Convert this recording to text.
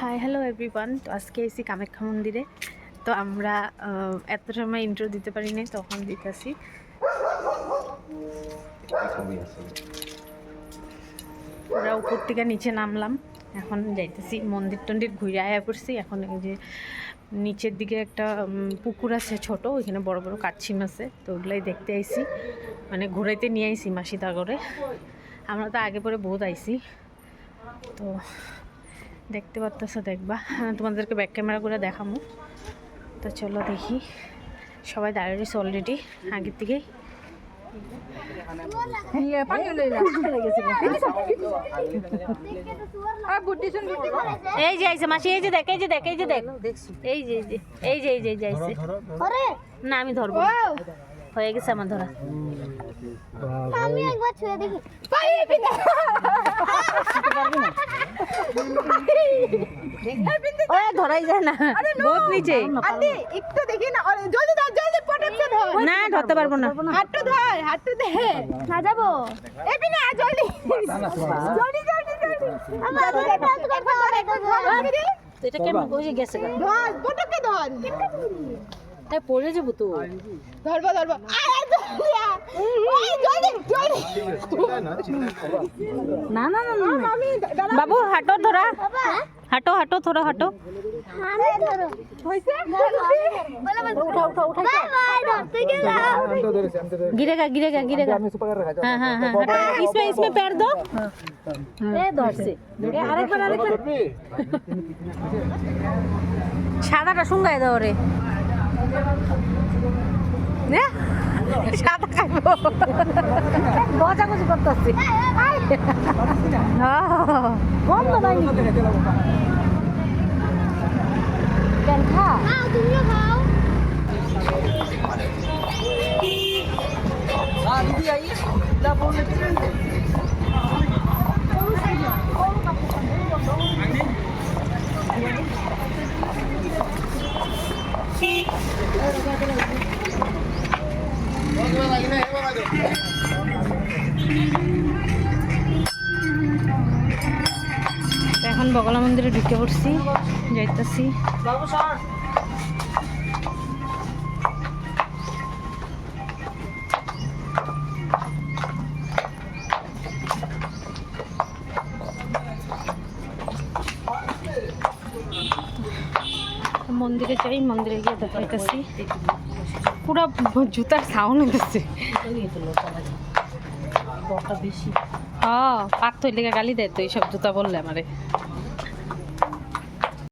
Hi hello everyone তো আজকে AC Kamakhya মন্দিরে। তো আমরা এত সময় ইন্ট্রো দিতে পারি পারিনি, তখন দিতেছি। আমরা উপর থেকে নিচে নামলাম। এখন যাইতেছি, মন্দির টন্দির ঘুরে আয়া করছি এখন এই যে নিচের দিকে একটা পুকুর আছে ছোট, ওইখানে বড় বড় কাঠছিম আছে, তো ওগুলাই দেখতে আইছি। মানে ঘুরাইতে নিয়ে আইছি মাসিদা করে আমরা তো আগে পরে বহুত আইছি। তো দেখতে পারতেছো দেখবা হ্যাঁ, তোমাদেরকে ব্যাক ক্যামেরা করে দেখামো। তো চলো দেখি। সবাই দাঁড়িয়ে রয়েছে অলরেডি আগের থেকেই এই যে আইছে মাসি এই যে দেখ এই যে দেখ এই যে দেখ। এই যে এই যে এই যে এই যে এই আইছে না আমি ধরবো হয়ে গেছে আমার ধরা। আমি একবার ছুঁয়ে দেখি। ও ধরাই যায় না বহুত নিচে আন্টি একটু দেখি না জলদি ধর জলদি পটককে ধর না ধরতে পারব না হাতটা ধর হাতটা দে না যাব এই বিনা জলদি জলদি জলদি জলদি আমার একবার ধর একবার ধর এটা কেমন বুঝে গেছে ধর পটককে ধর তাই পড়ে যাবো তো ধরবো ধরবো আয় আয়, জলদি আয়। এই, জলদি জলদি না না না না না। আমি দাঁড়া বাবু হাঁটো ধরা হাঁটো হাঁটো থোড়া হাঁটো আমি ধরো হইছে উঠা উঠা উঠা বাই বাই ধরতে গেলাম गिरेगा गिरेगा गिरेगा हाँ हाँ हाँ हटो। इसमें इसमें पैर दो ए धर से ए আরেকবার আরেকবার সাদাটা শুঙ্গাই দাও রে নে সাদা খাইবো গজা গজি করতেছি গন্ধ নাই কেন খা খাও তুমিও খাও এখন বগলা মন্দিরে ঢুকে পড়ছি যাইতাছি। মন্দিরে যাই মন্দিরে গিয়ে দেখাইতেছি। পুরো জুতার সাউন্ড হইতেছে। হ্যাঁ পাত লেগে গালি দেয় তো এইসব জুতা বললে আমারে।